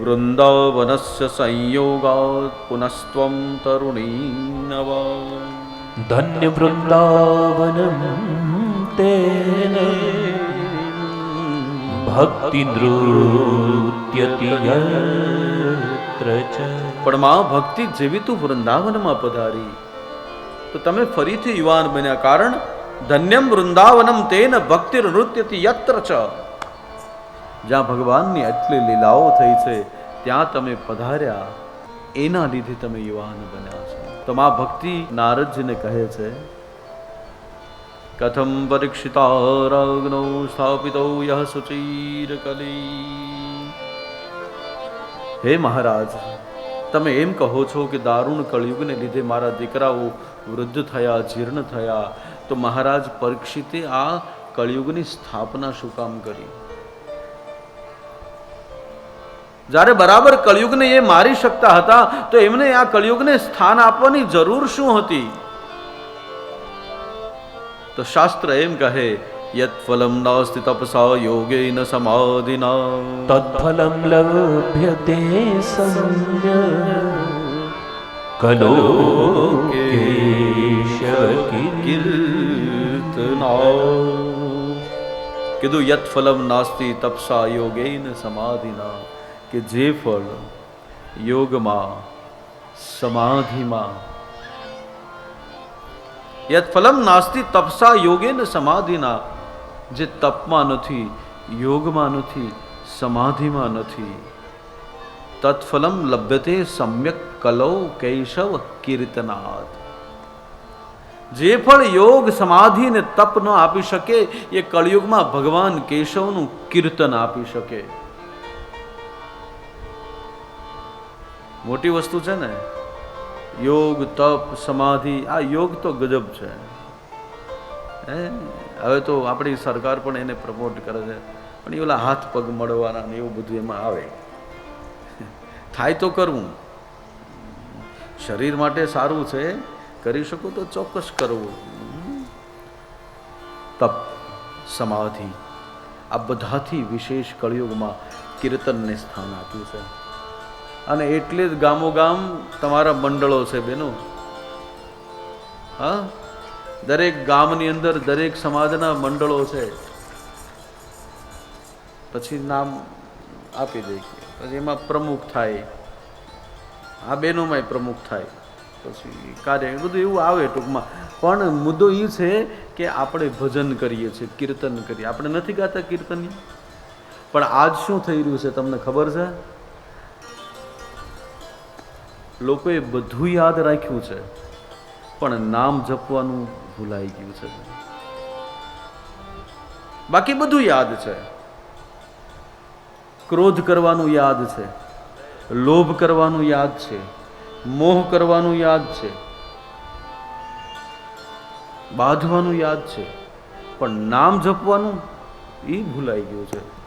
વૃંદાવનસ્ય સંયોગાત પુનસ્ત્વમ તરુણી નવા ધન્ય વૃંદાવનમ તેને ભક્તિ નૃત્યતિ યત્ર ચ પણ મા ભક્તિ જેવી તું વૃંદાવનમાં પધારી તો તમે ફરીથી યુવાન બન્યા કારણ ધન્યમ વૃંદાવનમ તેન ભક્તિ નૃત્યથી યત્ર ચ જ્યાં ભગવાનની આટલી લીલાઓ થઈ છે, ત્યાં તમે પધાર્યા. એના લીધે તમે યુવાન બન્યા છો. તો મા ભક્તિ નારદજીને કહે છે, કથમ પરીક્ષિતા રાગ્નો સ્થાપિતો યહ સુચીર કલી. હે મહારાજ, તમે એમ કહો છો કે દારૂણ કળિયુગને લીધે મારા દીકરાઓ વૃદ્ધ થયા, જીર્ણ થયા. તો મહારાજ પરીક્ષિતે આ કળિયુગની સ્થાપના શું કામ કરી? જ્યારે બરાબર કળિયુગને એ મારી શકતા હતા તો એમને આ કળિયુગને સ્થાન આપવાની જરૂર શું હતી? તો શાસ્ત્ર એમ કહે યત ફલમ નાસ્તિ તપસા યોગેન સમાધિના. તત્ફલમ લભ્યતે સમ્ય કલો કીધું યત ફલમ નાસ્તિ તપસા યોગેન સમાધિના. કે જે ફળ યોગમાં, સમાધિમાં, યત ફલમ નાસ્તિ તપસા યોગે ને સમાધિના, જે તપમાં નથી, યોગમાં નથી, સમાધિમાં નથી. તત્ફલમ લભ્યતે સમ્યક કલૌ કૈશવ કીર્તનાથ જે ફળ યોગ સમાધિ ને તપ ન આપી શકે, એ કળિયુગમાં ભગવાન કેશવનું કીર્તન આપી શકે. મોટી વસ્તુ છે ને, યોગ, તપ, સમાધિ, આ યોગ તો ગજબ છે. હે? હવે તો આપણી સરકાર પણ એને પ્રમોટ કરે છે. પણ એ ઓલા હાથ પગ મળવાના ને એવું બધું એમાં આવે. થાય તો કરવું. શરીર માટે સારું છે. કરી શકો તો ચોક્કસ કરવું. તપ, સમાધિ, આ બધાથી વિશેષ કળિયુગમાં કીર્તનને સ્થાન આપ્યું છે. અને એટલે જ ગામો ગામ તમારા મંડળો છે બેનો. હા? દરેક ગામની અંદર દરેક સમાજના મંડળો છે. પછી નામ આપી દઈએ પછી એમાં પ્રમુખ થાય. આ બેનોમાંય પ્રમુખ થાય. પછી કાર્ય બધું એવું આવે ટૂંકમાં. પણ મુદ્દો એ છે કે આપણે ભજન કરીએ છીએ, કીર્તન કરીએ. આપણે નથી ગાતા કીર્તન પણ આજ શું થઈ રહ્યું છે, તમને ખબર છે? લોકોએ બધું યાદ રાખ્યું છે, પણ નામ જપવાનું ભૂલાઈ ગયું છે. બાકી બધું યાદ છે. ક્રોધ કરવાનું યાદ છે, લોભ કરવાનું યાદ છે, મોહ કરવાનું યાદ છે, બાંધવાનું યાદ છે, પણ નામ જપવાનું એ ભૂલાઈ ગયું છે.